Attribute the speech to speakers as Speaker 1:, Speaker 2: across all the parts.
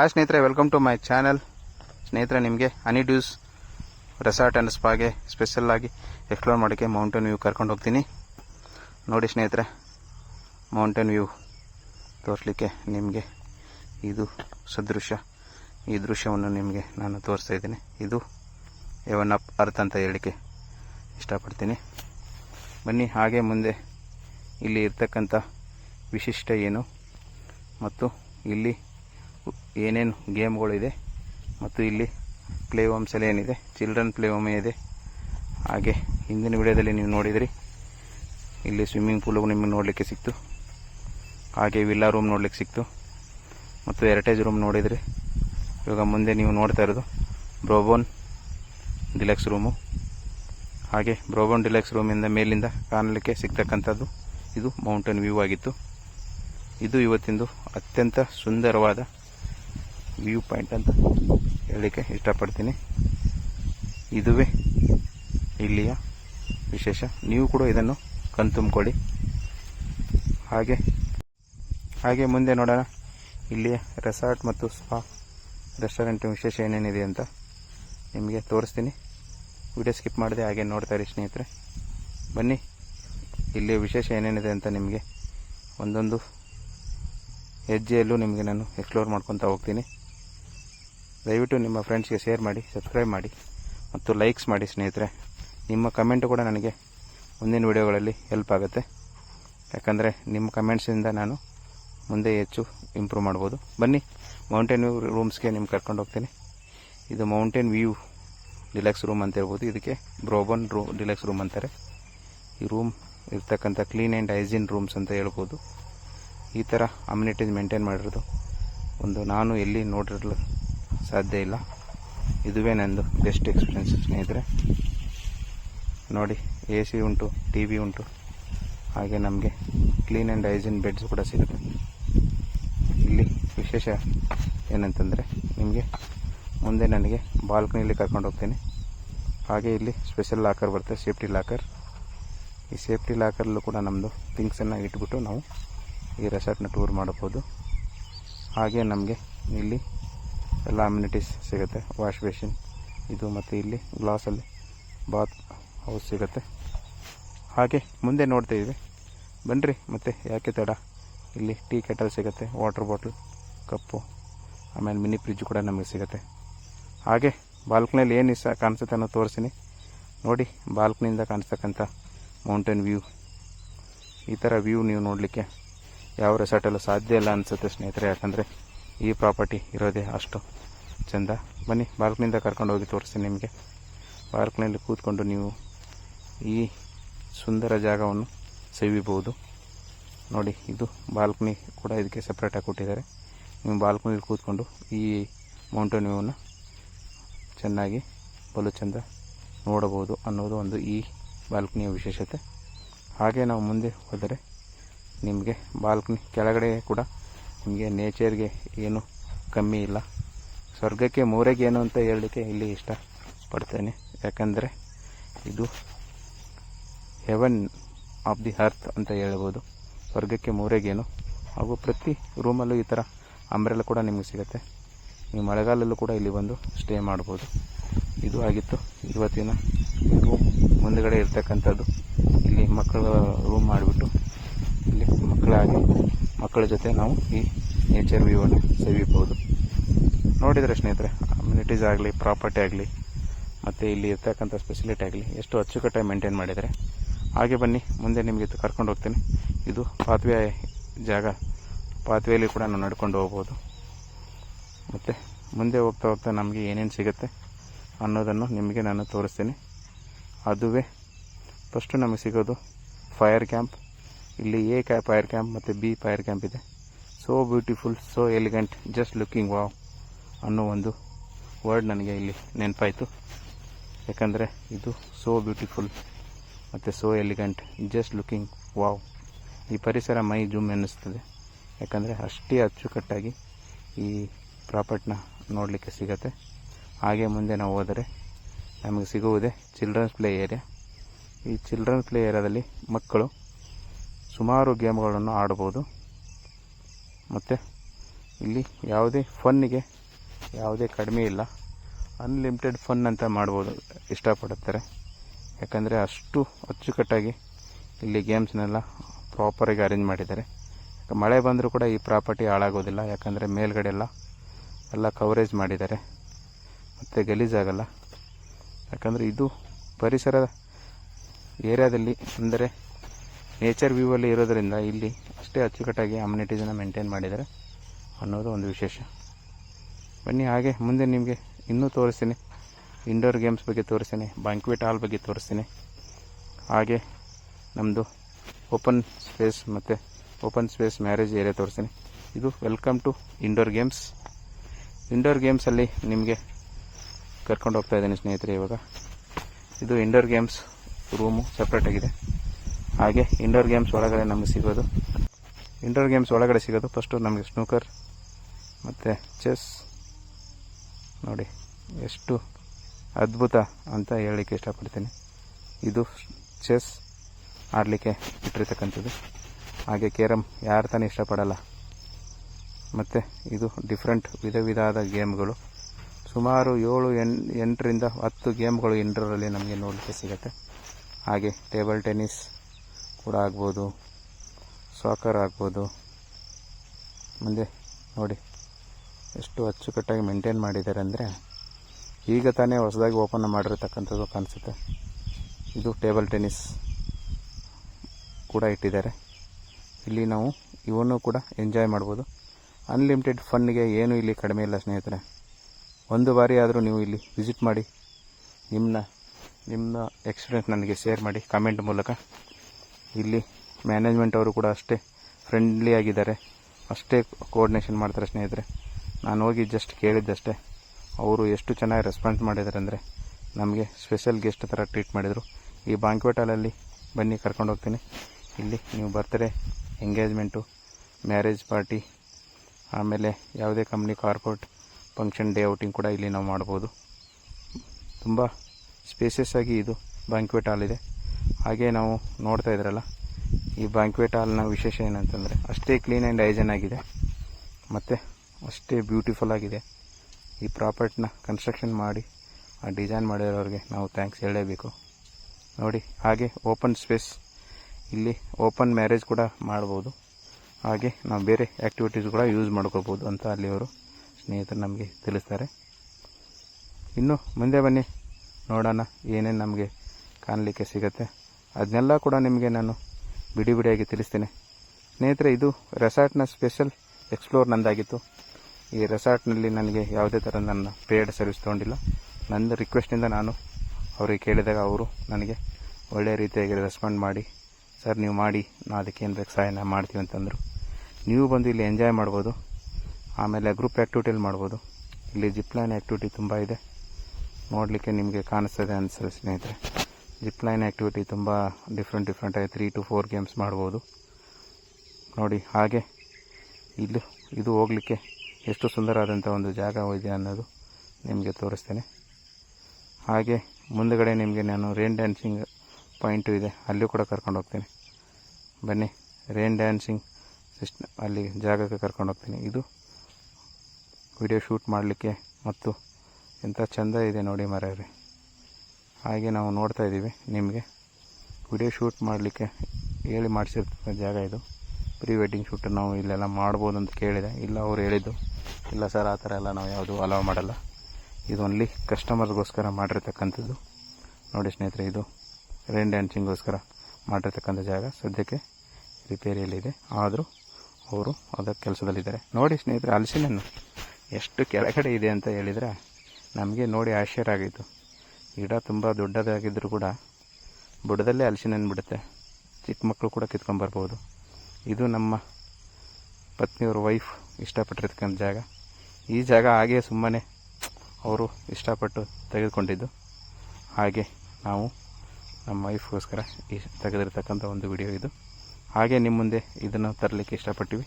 Speaker 1: Hi ಸ್ನೇಹಿತರೆ welcome to my channel ಸ್ನೇಹಿತರೆ, ನಿಮಗೆ ಹನಿ ಡ್ಯೂಸ್ ರೆಸಾರ್ಟ್ ಆ್ಯಂಡ್ ಸ್ಪಾಗೆ ಸ್ಪೆಷಲ್ ಆಗಿ ಎಕ್ಸ್ಪ್ಲೋರ್ ಮಾಡೋಕ್ಕೆ ಮೌಂಟೇನ್ ವ್ಯೂ ಕರ್ಕೊಂಡು ಹೋಗ್ತೀನಿ. ನೋಡಿ ಸ್ನೇಹಿತರೆ ಮೌಂಟೇನ್ ವ್ಯೂ ತೋರಿಸ್ಲಿಕ್ಕೆ ನಿಮಗೆ ಇದು ಸದೃಶ್ಯ ಈ ದೃಶ್ಯವನ್ನು ನಿಮಗೆ ನಾನು ತೋರಿಸ್ತಾ ಇದ್ದೀನಿ. ಇದು ಎವನ್ ಅಪ್ ಅರ್ತ್ ಅಂತ ಹೇಳಲಿಕ್ಕೆ ಇಷ್ಟಪಡ್ತೀನಿ. ಬನ್ನಿ, ಹಾಗೆ ಮುಂದೆ ಇಲ್ಲಿ ಇರ್ತಕ್ಕಂಥ ವಿಶಿಷ್ಟ ಏನು? ಮತ್ತು ಇಲ್ಲಿ ಏನೇನು ಗೇಮ್ಗಳಿದೆ ಮತ್ತು ಇಲ್ಲಿ ಪ್ಲೇ ಹೋಮ್ಸ್ ಎಲ್ಲ ಏನಿದೆ, ಚಿಲ್ಡ್ರನ್ ಪ್ಲೇ ಹೋಮ್ ಇದೆ ಹಾಗೆ ಹಿಂದಿನ ವಿಡಿಯೋದಲ್ಲಿ ನೀವು ನೋಡಿದಿರಿ. ಇಲ್ಲಿ ಸ್ವಿಮ್ಮಿಂಗ್ ಪೂಲು ನಿಮಗೆ ನೋಡಲಿಕ್ಕೆ ಸಿಕ್ತು. ಹಾಗೆ ವಿಲ್ಲಾ ರೂಮ್ ನೋಡ್ಲಿಕ್ಕೆ ಸಿಕ್ತು. ಮತ್ತು ಹೆರಿಟೇಜ್ ರೂಮ್ ನೋಡಿದ್ರಿ. ಇವಾಗ ಮುಂದೆ ನೀವು ನೋಡ್ತಾ ಇರೋದು ಬ್ರೋಬೋನ್ ಡಿಲೆಕ್ಸ್ ರೂಮು. ಹಾಗೆ ಬ್ರೋಬೋನ್ ಡಿಲೆಕ್ಸ್ ರೂಮಿಂದ ಮೇಲಿಂದ ಕಾಣಲಿಕ್ಕೆ ಸಿಗ್ತಕ್ಕಂಥದ್ದು ಇದು ಮೌಂಟೇನ್ ವ್ಯೂ ಆಗಿತ್ತು. ಇದು ಇವತ್ತಿಂದು ಅತ್ಯಂತ ಸುಂದರವಾದ ವ್ಯೂ ಪಾಯಿಂಟ್ ಅಂತ ಹೇಳಲಿಕ್ಕೆ ಇಷ್ಟಪಡ್ತೀನಿ. ಇದುವೇ ಇಲ್ಲಿಯ ವಿಶೇಷ. ನೀವು ಕೂಡ ಇದನ್ನು ಕಣ್ತುಂಬಿಕೊಳ್ಳಿ. ಹಾಗೆ ಹಾಗೆ ಮುಂದೆ ನೋಡೋಣ. ಇಲ್ಲಿಯ ರೆಸಾರ್ಟ್ ಮತ್ತು ಸ್ಪಾ ರೆಸ್ಟೋರೆಂಟ್ ವಿಶೇಷ ಏನೇನಿದೆ ಅಂತ ನಿಮಗೆ ತೋರಿಸ್ತೀನಿ. ವಿಡಿಯೋ ಸ್ಕಿಪ್ ಮಾಡಿದೆ ಹಾಗೆ ನೋಡ್ತಾ ಇರಿ ಸ್ನೇಹಿತರೆ. ಬನ್ನಿ ಇಲ್ಲಿ ವಿಶೇಷ ಏನೇನಿದೆ ಅಂತ ನಿಮಗೆ ಒಂದೊಂದು ಹೆಜ್ಜೆಯಲ್ಲೂ ನಿಮಗೆ ನಾನು ಎಕ್ಸ್ಪ್ಲೋರ್ ಮಾಡ್ಕೊತಾ ಹೋಗ್ತೀನಿ. ದಯವಿಟ್ಟು ನಿಮ್ಮ ಫ್ರೆಂಡ್ಸ್ಗೆ ಶೇರ್ ಮಾಡಿ ಸಬ್ಸ್ಕ್ರೈಬ್ ಮಾಡಿ ಮತ್ತು ಲೈಕ್ಸ್ ಮಾಡಿ ಸ್ನೇಹಿತರೆ. ನಿಮ್ಮ ಕಮೆಂಟ್ ಕೂಡ ನನಗೆ ಮುಂದಿನ ವಿಡಿಯೋಗಳಲ್ಲಿ ಹೆಲ್ಪ್ ಆಗುತ್ತೆ. ಯಾಕಂದರೆ ನಿಮ್ಮ ಕಮೆಂಟ್ಸಿಂದ ನಾನು ಮುಂದೆ ಹೆಚ್ಚು ಇಂಪ್ರೂವ್ ಮಾಡ್ಬೋದು ಬನ್ನಿ ಮೌಂಟೇನ್ ವ್ಯೂ ರೂಮ್ಸ್ಗೆ ನಿಮ್ಗೆ ಕರ್ಕೊಂಡು ಹೋಗ್ತೀನಿ. ಇದು ಮೌಂಟೇನ್ ವ್ಯೂ ಡಿಲೆಕ್ಸ್ ರೂಮ್ ಅಂತ ಹೇಳ್ಬೋದು. ಇದಕ್ಕೆ ಬ್ರೋಬನ್ ರೂ ಡಿಲೆಕ್ಸ್ ರೂಮ್ ಅಂತಾರೆ. ಈ ರೂಮ್ ಇರ್ತಕ್ಕಂಥ ಕ್ಲೀನ್ ಆ್ಯಂಡ್ ಹೈಜಿನ್ ರೂಮ್ಸ್ ಅಂತ ಹೇಳ್ಬೋದು. ಈ ಥರ ಅಮ್ಯುನಿಟೀಸ್ ಮೇಂಟೈನ್ ಮಾಡಿರೋದು ಒಂದು ನಾನು ಎಲ್ಲಿ ನೋಡಿರಲು ಸಾಧ್ಯ ಇಲ್ಲ. ಇದುವೇ ನಂದು ಬೆಸ್ಟ್ ಎಕ್ಸ್ಪೀರಿಯನ್ಸ್ ಸ್ನೇಹಿತರೆ. ನೋಡಿ ಎ ಸಿ ಉಂಟು ಟಿ ವಿ ಉಂಟು. ಹಾಗೆ ನಮಗೆ ಕ್ಲೀನ್ ಆ್ಯಂಡ್ ಹೈಜಿನ್ ಬೆಡ್ಸ್ ಕೂಡ ಸಿಗುತ್ತೆ. ಇಲ್ಲಿ ವಿಶೇಷ ಏನಂತಂದರೆ, ನಿಮಗೆ ಮುಂದೆ ನನಗೆ ಬಾಲ್ಕನಿಯಲ್ಲಿ ಕರ್ಕೊಂಡು ಹೋಗ್ತೀನಿ. ಹಾಗೆ ಇಲ್ಲಿ ಸ್ಪೆಷಲ್ ಲಾಕರ್ ಬರುತ್ತೆ ಸೇಫ್ಟಿ ಲಾಕರ್ ಈ ಸೇಫ್ಟಿ ಲಾಕರಲ್ಲೂ ಕೂಡ ನಮ್ಮದು ಥಿಂಗ್ಸನ್ನು ಇಟ್ಬಿಟ್ಟು ನಾವು ಈ ರೆಸಾರ್ಟ್ನ ಟೂರ್ ಮಾಡಬಹುದು. ಹಾಗೆ ನಮಗೆ ಇಲ್ಲಿ ಎಲ್ಲ ಅಮ್ಯುನಿಟೀಸ್ ಸಿಗುತ್ತೆ ವಾಶ್ ಬೇಸಿನ್ ಇದು ಮತ್ತು ಇಲ್ಲಿ ಗ್ಲಾಸಲ್ಲಿ ಬಾತ್ ಹೌಸ್ ಸಿಗುತ್ತೆ. ಹಾಗೆ ಮುಂದೆ ನೋಡ್ತಾ ಇದ್ದೀವಿ. ಬನ್ನಿರಿ ಮತ್ತೆ ಯಾಕೆ ತಡ. ಇಲ್ಲಿ ಟೀ ಕೆಟಲ್ ಸಿಗುತ್ತೆ ವಾಟರ್ ಬಾಟ್ಲ್ ಕಪ್ಪು, ಆಮೇಲೆ ಮಿನಿ ಫ್ರಿಜ್ ಕೂಡ ನಮಗೆ ಸಿಗುತ್ತೆ. ಹಾಗೆ ಬಾಲ್ಕನಿಯಲ್ಲಿ ಏನು ಇಷ್ಟ ಕಾಣಿಸುತ್ತೆ ಅನ್ನೋ ತೋರಿಸ್ತೀನಿ. ನೋಡಿ ಬಾಲ್ಕನಿಯಿಂದ ಕಾಣಿಸ್ತಕ್ಕಂಥ ಮೌಂಟೇನ್ ವ್ಯೂ ಈ ಥರ ವ್ಯೂ ನೀವು ನೋಡಲಿಕ್ಕೆ ಯಾವ ರೆಸಾರ್ಟಲ್ಲೂ ಸಾಧ್ಯ ಇಲ್ಲ ಅನಿಸುತ್ತೆ ಸ್ನೇಹಿತರೆ. ಯಾಕಂದರೆ ಈ ಪ್ರಾಪರ್ಟಿ ಇರೋದೇ ಅಷ್ಟು. ಚೆಂದ. ಬನ್ನಿ ಬಾಲ್ಕನಿಂದ ಕರ್ಕೊಂಡು ಹೋಗಿ ತೋರಿಸ್ತೀನಿ ನಿಮಗೆ. ಬಾಲ್ಕನಿಯಲ್ಲಿ ಕೂತ್ಕೊಂಡು ನೀವು ಈ ಸುಂದರ ಜಾಗವನ್ನು ಸವಿಬಹುದು ನೋಡಿ, ಇದು ಬಾಲ್ಕನಿ ಕೂಡ ಇದಕ್ಕೆ ಸಪ್ರೇಟಾಗಿ ಕೊಟ್ಟಿದ್ದಾರೆ. ನೀವು ಬಾಲ್ಕನಿಲಿ ಕೂತ್ಕೊಂಡು ಈ ಮೌಂಟೇನ್ ವ್ಯೂವನ್ನು ಚೆನ್ನಾಗಿ ಬಲು ಚೆಂದ ನೋಡಬಹುದು ಅನ್ನೋದು ಒಂದು ಈ ಬಾಲ್ಕನಿಯ ವಿಶೇಷತೆ. ಹಾಗೆ ನಾವು ಮುಂದೆ ಹೋದರೆ ನಿಮಗೆ ಬಾಲ್ಕನಿ ಕೆಳಗಡೆ ಕೂಡ ನಿಮಗೆ ನೇಚರ್ಗೆ ಏನು ಕಮ್ಮಿ ಇಲ್ಲ. ಸ್ವರ್ಗಕ್ಕೆ ಮೂರೆಗೆ ಏನು ಅಂತ ಹೇಳಲಿಕ್ಕೆ ಇಲ್ಲಿ ಇಷ್ಟಪಡ್ತೇನೆ. ಯಾಕಂದರೆ ಇದು ಹೆವನ್ ಆಫ್ ದಿ ಅರ್ತ್ ಅಂತ ಹೇಳ್ಬೋದು. ಸ್ವರ್ಗಕ್ಕೆ ಮೂರೆಗೇನು ಹಾಗೂ ಪ್ರತಿ ರೂಮಲ್ಲೂ ಈ ಥರ ಅಂಬ್ರೆಲ್ಲ ಕೂಡ ನಿಮಗೆ ಸಿಗುತ್ತೆ. ನೀವು ಮಳೆಗಾಲಲ್ಲೂ ಕೂಡ ಇಲ್ಲಿ ಬಂದು ಸ್ಟೇ ಮಾಡ್ಬೋದು. ಇದು ಆಗಿತ್ತು. ಇವತ್ತಿನ ರೂಮ್ ಮುಂದುಗಡೆ ಇರ್ತಕ್ಕಂಥದ್ದು. ಇಲ್ಲಿ ಮಕ್ಕಳ ರೂಮ್ ಮಾಡಿಬಿಟ್ಟು ಇಲ್ಲಿ ಮಕ್ಕಳಾಗಿ ಮಕ್ಕಳ ಜೊತೆ ನಾವು ಈ ನೇಚರ್ ವ್ಯೂವನ್ನು ಸವಿಬಹುದು ನೋಡಿದರೆ ಸ್ನೇಹಿತರೆ ಅಮ್ಯುನಿಟೀಸ್ ಆಗಲಿ ಪ್ರಾಪರ್ಟಿ ಆಗಲಿ, ಮತ್ತು ಇಲ್ಲಿ ಇರ್ತಕ್ಕಂಥ ಸ್ಪೆಷಲಿಟಿ ಆಗಲಿ ಎಷ್ಟು ಅಚ್ಚುಕಟ್ಟಾಗಿ ಮೇಂಟೈನ್ ಮಾಡಿದರೆ, ಹಾಗೆ ಬನ್ನಿ, ಮುಂದೆ ನಿಮಗೆ ಕರ್ಕೊಂಡು ಹೋಗ್ತೀನಿ. ಇದು ಪಾತ್ವೆ ಜಾಗ. ಪಾತ್ವೆಯಲ್ಲಿ ಕೂಡ ನಾವು ನಡ್ಕೊಂಡು ಹೋಗ್ಬೋದು. ಮತ್ತು ಮುಂದೆ ಹೋಗ್ತಾ ಹೋಗ್ತಾ ನಮಗೆ ಏನೇನು ಸಿಗುತ್ತೆ ಅನ್ನೋದನ್ನು ನಿಮಗೆ ನಾನು ತೋರಿಸ್ತೀನಿ. ಅದುವೇ ಫಸ್ಟು ನಮಗೆ ಸಿಗೋದು ಫೈರ್ ಕ್ಯಾಂಪ್ ಇಲ್ಲಿ ಎ ಕ್ಯಾ ಫೈರ್ ಕ್ಯಾಂಪ್ ಮತ್ತು ಬಿ ಫೈರ್ ಕ್ಯಾಂಪ್ ಇದೆ. So beautiful so elegant just looking wow ಅನ್ನೋ ಒಂದು ವರ್ಡ್ ನನಗೆ ಇಲ್ಲಿ ನೆನಪಾಯಿತು. ಯಾಕಂದರೆ ಇದು ಸೋ ಬ್ಯೂಟಿಫುಲ್ ಮತ್ತು so elegant just looking wow ಈ ಪರಿಸರ ಮೈ ಜೂಮ್ ಎನ್ನಿಸ್ತದೆ. ಯಾಕಂದರೆ ಅಷ್ಟೇ ಅಚ್ಚುಕಟ್ಟಾಗಿ ಈ ಪ್ರಾಪರ್ಟಿನ ನೋಡಲಿಕ್ಕೆ ಸಿಗತ್ತೆ. ಹಾಗೆ ಮುಂದೆ ನಾವು ಹೋದರೆ ನಮಗೆ ಸಿಗುವುದೇ ಚಿಲ್ಡ್ರನ್ಸ್ ಪ್ಲೇ ಏರಿಯಾ ಈ ಚಿಲ್ಡ್ರನ್ಸ್ ಪ್ಲೇ ಏರಿಯಾದಲ್ಲಿ ಮಕ್ಕಳು ಸುಮಾರು ಗೇಮ್ಗಳನ್ನು ಆಡ್ಬೋದು. ಮತ್ತು ಇಲ್ಲಿ ಯಾವುದೇ ಫನ್ನಿಗೆ ಯಾವುದೇ ಕಡಿಮೆ ಇಲ್ಲ. ಅನ್ಲಿಮಿಟೆಡ್ ಫನ್ ಅಂತ ಮಾಡ್ಬೋದು ಇಷ್ಟಪಡುತ್ತಾರೆ. ಯಾಕಂದರೆ ಅಷ್ಟು ಅಚ್ಚುಕಟ್ಟಾಗಿ ಇಲ್ಲಿ ಗೇಮ್ಸ್ನೆಲ್ಲ ಪ್ರಾಪರಾಗಿ ಅರೇಂಜ್ ಮಾಡಿದ್ದಾರೆ. ಮಳೆ ಬಂದರೂ ಕೂಡ ಈ ಪ್ರಾಪರ್ಟಿ ಹಾಳಾಗೋದಿಲ್ಲ. ಯಾಕಂದರೆ ಮೇಲ್ಗಡೆ ಎಲ್ಲ ಎಲ್ಲ ಕವರೇಜ್ ಮಾಡಿದ್ದಾರೆ. ಮತ್ತು ಗಲೀಜಾಗಲ್ಲ. ಯಾಕಂದರೆ ಇದು ಪರಿಸರ ಏರಿಯಾದಲ್ಲಿ ಅಂದರೆ ನೇಚರ್ ವ್ಯೂವಲ್ಲಿ ಇರೋದರಿಂದ ಇಲ್ಲಿ ಅಷ್ಟೇ ಅಚ್ಚುಕಟ್ಟಾಗಿ ಅಮ್ಯುನಿಟೀಸನ್ನು ಮೇಂಟೈನ್ ಮಾಡಿದ್ದಾರೆ ಅನ್ನೋದು ಒಂದು ವಿಶೇಷ. ಬನ್ನಿ ಹಾಗೆ ಮುಂದೆ ನಿಮಗೆ ಇನ್ನೂ ತೋರಿಸ್ತೀನಿ. ಇಂಡೋರ್ ಗೇಮ್ಸ್ ಬಗ್ಗೆ ತೋರಿಸ್ತೀನಿ ಬ್ಯಾಂಕ್ವೆಟ್ ಹಾಲ್ ಬಗ್ಗೆ ತೋರಿಸ್ತೀನಿ. ಹಾಗೆ ನಮ್ಮದು ಓಪನ್ ಸ್ಪೇಸ್ ಮತ್ತು ಓಪನ್ ಸ್ಪೇಸ್ ಮ್ಯಾರೇಜ್ ಏರಿಯಾ ತೋರಿಸ್ತೀನಿ. ಇದು welcome to indoor games indoor ಗೇಮ್ಸಲ್ಲಿ ನಿಮಗೆ ಕರ್ಕೊಂಡು ಹೋಗ್ತಾ ಇದ್ದೀನಿ ಸ್ನೇಹಿತರೆ ಇವಾಗ. ಇದು ಇಂಡೋರ್ ಗೇಮ್ಸ್ ರೂಮು ಸಪ್ರೇಟಾಗಿದೆ ಹಾಗೆ ಇಂಡೋರ್ ಗೇಮ್ಸ್ ಒಳಗಡೆ ನಮಗೆ ಸಿಗೋದು. ಇಂಡೋರ್ ಗೇಮ್ಸ್ ಒಳಗಡೆ ಸಿಗೋದು. ಫಸ್ಟು ನಮಗೆ ಸ್ನೂಕರ್ ಮತ್ತು ಚೆಸ್ ನೋಡಿ, ಎಷ್ಟು ಅದ್ಭುತ ಅಂತ ಹೇಳಲಿಕ್ಕೆ ಇಷ್ಟಪಡ್ತೀನಿ. ಇದು ಚೆಸ್ ಆಡಲಿಕ್ಕೆ ಇಟ್ಟಿರ್ತಕ್ಕಂಥದ್ದು. ಹಾಗೆ ಕೇರಮ್ ಯಾರು ತಾನೇ ಇಷ್ಟಪಡಲ್ಲ. ಮತ್ತು ಇದು ಡಿಫ್ರೆಂಟ್ ವಿಧ ವಿಧವಾದ ಗೇಮ್ಗಳು ಸುಮಾರು ಏಳು, ಎನ್, ಎಂಟರಿಂದ ಹತ್ತು ಗೇಮ್ಗಳು ಇಂಡೋರಲ್ಲಿ ನಮಗೆ ನೋಡಲಿಕ್ಕೆ ಸಿಗುತ್ತೆ. ಹಾಗೆ ಟೇಬಲ್ ಟೆನ್ನಿಸ್ ಕೂಡ ಆಗ್ಬೋದು. ಸಾಕರ್ ಆಗ್ಬೋದು. ಮುಂದೆ ನೋಡಿ, ಎಷ್ಟು ಅಚ್ಚುಕಟ್ಟಾಗಿ ಮೇಂಟೈನ್ ಮಾಡಿದ್ದಾರೆ ಅಂದರೆ, ಈಗ ತಾನೇ ಹೊಸದಾಗಿ ಓಪನ್ ಮಾಡಿರ್ತಕ್ಕಂಥದ್ದು ಕಾಣಿಸುತ್ತೆ. ಇದು ಟೇಬಲ್ ಟೆನ್ನಿಸ್ ಕೂಡ ಇಟ್ಟಿದ್ದಾರೆ. ಇಲ್ಲಿ ನಾವು ಇವನ್ನು ಕೂಡ ಎಂಜಾಯ್ ಮಾಡ್ಬೋದು. ಅನ್ಲಿಮಿಟೆಡ್ ಫನ್ಗೆ ಏನೂ ಇಲ್ಲಿ ಕಡಿಮೆ ಇಲ್ಲ ಸ್ನೇಹಿತರೆ. ಒಂದು ಬಾರಿ ಆದರೂ ನೀವು ಇಲ್ಲಿ ವಿಸಿಟ್ ಮಾಡಿ ನಿಮ್ಮನ್ನ ನಿಮ್ಮ ಎಕ್ಸ್ಪೀರಿಯನ್ಸ್ ನನಗೆ ಶೇರ್ ಮಾಡಿ ಕಾಮೆಂಟ್ ಮೂಲಕ. ಇಲ್ಲಿ ಮ್ಯಾನೇಜ್ಮೆಂಟ್ ಅವರು ಕೂಡ ಅಷ್ಟೇ ಫ್ರೆಂಡ್ಲಿ ಆಗಿದ್ದಾರೆ. ಅಷ್ಟೇ ಕೋಆರ್ಡಿನೇಷನ್ ಮಾಡ್ತಾರೆ ಸ್ನೇಹಿತರೆ. ನಾನು ಹೋಗಿ ಜಸ್ಟ್ ಕೇಳಿದ್ದಷ್ಟೇ. ಅವರು ಎಷ್ಟು ಚೆನ್ನಾಗಿ ರೆಸ್ಪಾನ್ಸ್ ಮಾಡಿದ್ದಾರೆ ಅಂದರೆ ನಮಗೆ ಸ್ಪೆಷಲ್ ಗೆಸ್ಟ್ ಥರ ಟ್ರೀಟ್ ಮಾಡಿದರು. ಈ ಬಾಂಕ್ವೆಟ್ ಹಾಲಲ್ಲಿ ಬನ್ನಿ, ಕರ್ಕೊಂಡು ಹೋಗ್ತೀನಿ. ಇಲ್ಲಿ ನೀವು ಬರ್ತ್ಡೇ ಎಂಗೇಜ್ಮೆಂಟು ಮ್ಯಾರೇಜ್ ಪಾರ್ಟಿ ಆಮೇಲೆ ಯಾವುದೇ company corporate function day outing ಕೂಡ ಇಲ್ಲಿ ನಾವು ಮಾಡ್ಬೋದು. ತುಂಬ ಸ್ಪೇಸಿಯಸ್ ಆಗಿ ಇದು ಬ್ಯಾಂಕ್ವೆಟ್ ಹಾಲ್ ಇದೆ. ಹಾಗೆ ನಾವು ನೋಡ್ತಾ ಇದ್ರಲ್ಲ, ಈ ಬ್ಯಾಂಕ್ವೆಟ್ ಹಾಲ್ನ ವಿಶೇಷ ಏನಂತಂದರೆ, ಅಷ್ಟೇ ಕ್ಲೀನ್ ಆ್ಯಂಡ್ ಐಜನ್ ಆಗಿದೆ, ಮತ್ತು ಅಷ್ಟೇ ಬ್ಯೂಟಿಫುಲ್ ಆಗಿದೆ. ಈ ಪ್ರಾಪರ್ಟಿನ ಕನ್ಸ್ಟ್ರಕ್ಷನ್ ಮಾಡಿ, ಆ ಡಿಸೈನ್ ಮಾಡಿರೋರಿಗೆ ನಾವು ಥ್ಯಾಂಕ್ಸ್ ಹೇಳಲೇಬೇಕು ನೋಡಿ, ಹಾಗೆ ಓಪನ್ ಸ್ಪೇಸ್ ಇಲ್ಲಿ ಓಪನ್ ಮ್ಯಾರೇಜ್ ಕೂಡ ಮಾಡ್ಬೋದು. ಹಾಗೆ ನಾವು ಬೇರೆ ಆ್ಯಕ್ಟಿವಿಟೀಸ್ ಕೂಡ ಯೂಸ್ ಮಾಡ್ಕೋಬೋದು ಅಂತ ಅಲ್ಲಿ ಅವರು ಸ್ನೇಹಿತರು ನಮಗೆ ತಿಳಿಸ್ತಾರೆ. ಇನ್ನು ಮುಂದೆ ಬನ್ನಿ, ನೋಡೋಣ ಏನೇನು ನಮಗೆ ಕಾಣಲಿಕ್ಕೆ ಸಿಗುತ್ತೆ. ಅದನ್ನೆಲ್ಲ ಕೂಡ ನಿಮಗೆ ನಾನು ಬಿಡಿ ಬಿಡಿಯಾಗಿ ತಿಳಿಸ್ತೀನಿ. ಸ್ನೇಹಿತರೆ, ಇದು ರೆಸಾರ್ಟ್ನ ಸ್ಪೆಷಲ್ ಎಕ್ಸ್ಪ್ಲೋರ್ ನಂದಾಗಿತ್ತು. ಈ ರೆಸಾರ್ಟ್ನಲ್ಲಿ ನನಗೆ ಯಾವುದೇ ಥರ ನನ್ನ ಪೇಯ್ಡ್ ಸರ್ವಿಸ್ ತೊಗೊಂಡಿಲ್ಲ. ನನ್ನ ರಿಕ್ವೆಸ್ಟಿಂದ ನಾನು ಅವರಿಗೆ ಕೇಳಿದಾಗ ಅವರು ನನಗೆ ಒಳ್ಳೆಯ ರೀತಿಯಾಗಿ ರೆಸ್ಪಾಂಡ್ ಮಾಡಿ, ಸರ್, ನೀವು ಮಾಡಿ, ನಾ ಅದಕ್ಕೆ ಏನು ಬೇಕು ಸಹಾಯ ಮಾಡ್ತೀವಿ ಅಂತಂದರು. ನೀವು ಬಂದು ಇಲ್ಲಿ ಎಂಜಾಯ್ ಮಾಡ್ಬೋದು. ಆಮೇಲೆ ಗ್ರೂಪ್ ಆ್ಯಕ್ಟಿವಿಟಿಯಲ್ಲಿ ಮಾಡ್ಬೋದು. ಇಲ್ಲಿ ಜಿಪ್ಲೈನ್ ಆ್ಯಕ್ಟಿವಿಟಿ ತುಂಬ ಇದೆ. ನೋಡಲಿಕ್ಕೆ ನಿಮಗೆ ಕಾಣಿಸ್ತದೆ ಅನಿಸ್ತದೆ ಸ್ನೇಹಿತರೆ. ಜಿಪ್ಲೈನ್ ಆ್ಯಕ್ಟಿವಿಟಿ ತುಂಬ ಡಿಫ್ರೆಂಟ್ ಡಿಫ್ರೆಂಟ್ ಆಗಿ ತ್ರೀ ಟು ಫೋರ್ ಗೇಮ್ಸ್ ಮಾಡ್ಬೋದು. ನೋಡಿ, ಹಾಗೆ ಇಲ್ಲಿ, ಇದು ಹೋಗಲಿಕ್ಕೆ ಎಷ್ಟು ಸುಂದರವಾದಂಥ ಒಂದು ಜಾಗ ಇದೆ ಅನ್ನೋದು ನಿಮಗೆ ತೋರಿಸ್ತೇನೆ. ಹಾಗೆ ಮುಂದುಗಡೆ ನಿಮಗೆ ನಾನು ರೇನ್ ಡ್ಯಾನ್ಸಿಂಗ್ ಪಾಯಿಂಟು ಇದೆ, ಅಲ್ಲೂ ಕೂಡ ಕರ್ಕೊಂಡು ಹೋಗ್ತೇನೆ. ಬನ್ನಿ ರೇನ್ ಡ್ಯಾನ್ಸಿಂಗ್ ಸಿಸ್ಟ್ ಅಲ್ಲಿ ಜಾಗಕ್ಕೆ ಕರ್ಕೊಂಡು ಹೋಗ್ತೀನಿ. ಇದು ವಿಡಿಯೋ ಶೂಟ್ ಮಾಡಲಿಕ್ಕೆ ಮತ್ತು ಎಂಥ ಚೆಂದ ಇದೆ ನೋಡಿ ಮರ್ಯಾರೆ ಹಾಗೆ ನಾವು ನೋಡ್ತಾ ಇದ್ದೀವಿ ನಿಮಗೆ ವಿಡಿಯೋ ಶೂಟ್ ಮಾಡಲಿಕ್ಕೆ ಹೇಳಿ ಮಾಡಿಸಿರ್ತಕ್ಕಂಥ ಜಾಗ ಇದು. ಪ್ರೀ ವೆಡ್ಡಿಂಗ್ ಶೂಟ್ ನಾವು ಇಲ್ಲೆಲ್ಲ ಮಾಡ್ಬೋದು ಅಂತ ಕೇಳಿದೆ. ಇಲ್ಲ, ಅವ್ರು ಹೇಳಿದ್ದು. ಇಲ್ಲ ಸರ್, ಆ ಥರ ಎಲ್ಲ ನಾವು ಯಾವುದು ಅಲೋ ಮಾಡಲ್ಲ. ಇದು ಓನ್ಲಿ ಕಸ್ಟಮರ್ಗೋಸ್ಕರ ಮಾಡಿರ್ತಕ್ಕಂಥದ್ದು. ನೋಡಿ ಸ್ನೇಹಿತರೆ, ಇದು ರೈನ್ ಡ್ಯಾನ್ಸಿಂಗ್ಗೋಸ್ಕರ ಮಾಡಿರ್ತಕ್ಕಂಥ ಜಾಗ. ಸದ್ಯಕ್ಕೆ ರಿಪೇರಿಯಲ್ಲಿದೆ ಆದರೂ ಅವರು ಅದರ ಕೆಲಸದಲ್ಲಿದ್ದಾರೆ. ನೋಡಿ ಸ್ನೇಹಿತರೆ ಹಲಸಿನನ್ನು ಎಷ್ಟು ಕೆಳಗಡೆ ಇದೆ ಅಂತ ಹೇಳಿದರೆ ನಮಗೆ ನೋಡಿ ಆಶ್ಚರ್ಯ ಆಗಿತ್ತು. ಗಿಡ ತುಂಬ ದೊಡ್ಡದಾಗಿದ್ದರೂ ಕೂಡ ಬುಡದಲ್ಲೇ ಹಲಸಿನ ಬಿಡುತ್ತೆ ಚಿಕ್ಕ ಮಕ್ಕಳು ಕೂಡ ಕಿತ್ಕೊಂಬರ್ಬೋದು ಇದು ನಮ್ಮ ಪತ್ನಿಯವ್ರ ವೈಫ್ ಇಷ್ಟಪಟ್ಟಿರ್ತಕ್ಕಂಥ ಜಾಗ. ಈ ಜಾಗ ಹಾಗೆ ಸುಮ್ಮನೆ ಅವರು ಇಷ್ಟಪಟ್ಟು ತೆಗೆದುಕೊಂಡಿದ್ದು. ಹಾಗೆ ನಾವು ನಮ್ಮ ವೈಫ್ಗೋಸ್ಕರ ಈ ತೆಗೆದಿರ್ತಕ್ಕಂಥ ಒಂದು ವಿಡಿಯೋ ಇದು. ಹಾಗೆ ನಿಮ್ಮ ಮುಂದೆ ಇದನ್ನು ತರಲಿಕ್ಕೆ ಇಷ್ಟಪಟ್ಟಿವಿ.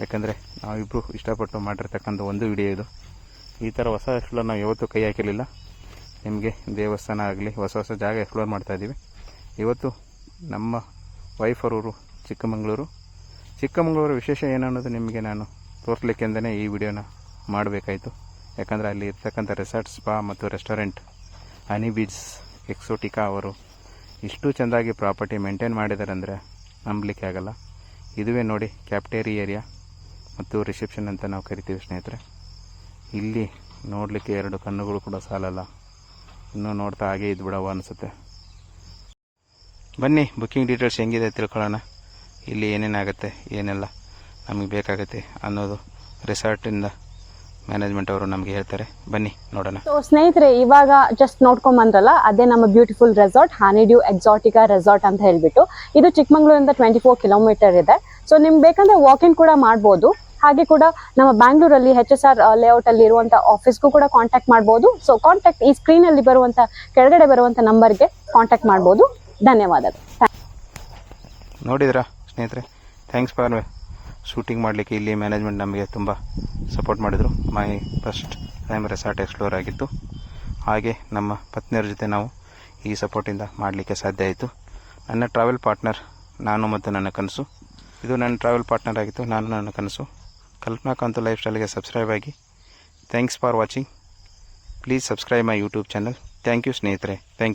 Speaker 1: ಯಾಕಂದರೆ ನಾವಿಬ್ಬರು ಇಷ್ಟಪಟ್ಟು ಮಾಡಿರ್ತಕ್ಕಂಥ ಒಂದು ವಿಡಿಯೋ ಇದು. ಈ ಥರ ಹೊಸ ಹೆಸರು ನಾವು ಯಾವತ್ತೂ ಕೈ ಹಾಕಿರಲಿಲ್ಲ. ನಿಮಗೆ ದೇವಸ್ಥಾನ ಆಗಲಿ, ಹೊಸ ಹೊಸ ಜಾಗ ಎಕ್ಸ್ಪ್ಲೋರ್ ಮಾಡ್ತಾಯಿದ್ದೀವಿ ಇವತ್ತು ನಮ್ಮ ವೈಫ್ ಅವರು ಚಿಕ್ಕಮಗಳೂರು. ಚಿಕ್ಕಮಗಳೂರು ವಿಶೇಷ ಏನು ಅನ್ನೋದು ನಿಮಗೆ ನಾನು ತೋರಿಸ್ಲಿಕ್ಕೆಂದೇ ಈ ವಿಡಿಯೋನ ಮಾಡಬೇಕಾಯಿತು. ಯಾಕಂದರೆ ಅಲ್ಲಿ ಇರ್ತಕ್ಕಂಥ ರೆಸಾರ್ಟ್ ಸ್ಪಾ ಮತ್ತು ರೆಸ್ಟೋರೆಂಟ್ ಹನಿ ಬೀಚ್ ಎಕ್ಸೋಟಿಕಾ ಅವರು ಇಷ್ಟು ಚೆಂದಾಗಿ ಪ್ರಾಪರ್ಟಿ ಮೇಂಟೈನ್ ಮಾಡಿದ್ದಾರೆ ಅಂದರೆ ನಂಬಲಿಕ್ಕೆ ಆಗಲ್ಲ. ಇದುವೇ ನೋಡಿ ಕ್ಯಾಪ್ಟೇರಿ ಏರಿಯಾ ಮತ್ತು ರಿಸೆಪ್ಷನ್ ಅಂತ ನಾವು ಕರಿತೀವಿ ಸ್ನೇಹಿತರೆ. ಇಲ್ಲಿ ನೋಡಲಿಕ್ಕೆ ಎರಡು ಕಣ್ಣುಗಳು ಕೂಡ ಸಾಲಲ್ಲ. ಇನ್ನೂ ನೋಡ್ತಾ ಹಾಗೆ ಇದ್ಬಿಡವ ಅನಿಸುತ್ತೆ. ಬನ್ನಿ ಬುಕ್ಕಿಂಗ್ ಡೀಟೇಲ್ಸ್ ಹೆಂಗಿದೆ ತಿಳ್ಕೊಳ್ಳೋಣ. ಇಲ್ಲಿ ಏನೇನಾಗುತ್ತೆ, ಏನೆಲ್ಲ ನಮಗೆ ಬೇಕಾಗುತ್ತೆ ಅನ್ನೋದು ರೆಸಾರ್ಟಿಂದ ಮ್ಯಾನೇಜ್ಮೆಂಟ್ ಅವರು ನಮಗೆ ಹೇಳ್ತಾರೆ. ಬನ್ನಿ, ನೋಡೋಣ.
Speaker 2: ಸೊ ಸ್ನೇಹಿತರೆ, ಇವಾಗ ಜಸ್ಟ್ ನೋಡ್ಕೊಂಡ್ ಬಂದ್ರಲ್ಲ, ಅದೇ ನಮ್ಮ beautiful resort Honeydew Exotica resort ಅಂತ ಹೇಳ್ಬಿಟ್ಟು. ಇದು ಚಿಕ್ಕಮಂಗ್ಳೂರಿಂದ ಟ್ವೆಂಟಿ ಫೋರ್ ಕಿಲೋಮೀಟರ್ ಇದೆ. ಸೊ ನಿಮ್ಗೆ ಬೇಕಂದ್ರೆ ವಾಕಿಂಗ್ ಕೂಡ ಮಾಡ್ಬೋದು. ಹಾಗೆ ಕೂಡ ನಮ್ಮ ಬ್ಯಾಂಗ್ಳೂರಲ್ಲಿ ಹೆಚ್ ಎಸ್ ಆರ್ ಲೇಔಟ್ ಅಲ್ಲಿ ಇರುವಂತ ಆಫೀಸ್ಗೂ ಕೂಡ ಕಾಂಟ್ಯಾಕ್ಟ್ ಮಾಡಬಹುದು ಸೊ ಕಾಂಟ್ಯಾಕ್ಟ್ ಈ ಸ್ಕ್ರೀನ್ ಅಲ್ಲಿ ಬರುವಂತ, ಕೆಳಗಡೆ ಬರುವಂತ ನಂಬರ್ಗೆ ಕಾಂಟ್ಯಾಕ್ಟ್ ಮಾಡಬಹುದು ಧನ್ಯವಾದಗಳು.
Speaker 1: ನೋಡಿದ್ರಾ ಸ್ನೇಹಿತರೆ? ಥ್ಯಾಂಕ್ಸ್ ಫಾರ್ ಶೂಟಿಂಗ್ ಮಾಡಲಿಕ್ಕೆ ಇಲ್ಲಿ ಮ್ಯಾನೇಜ್ಮೆಂಟ್ ನಮಗೆ ತುಂಬ ಸಪೋರ್ಟ್ ಮಾಡಿದರು. My first time resort explore ಆಗಿತ್ತು. ಹಾಗೆ ನಮ್ಮ ಪತ್ನಿಯರ ಜೊತೆ ನಾವು ಈ ಸಪೋರ್ಟಿಂದ ಮಾಡಲಿಕ್ಕೆ ಸಾಧ್ಯ ಆಯಿತು. ನನ್ನ ಟ್ರಾವೆಲ್ ಪಾರ್ಟ್ನರ್ ನಾನು ಮತ್ತು ನನ್ನ ಕನಸು. ಇದು ನನ್ನ ಟ್ರಾವೆಲ್ ಪಾರ್ಟ್ನರ್ ಆಗಿತ್ತು, ನಾನು ನನ್ನ ಕನಸು. ಕಲ್ಪನಾ ಕಾಂತು ಲೈಫ್ ಸ್ಟೈಲ್ಗೆ ಸಬ್ಸ್ಕ್ರೈಬ್ ಆಗಿ. Thanks for watching please subscribe my YouTube channel thank you ಸ್ನೇಹಿತರೆ. ಥ್ಯಾಂಕ್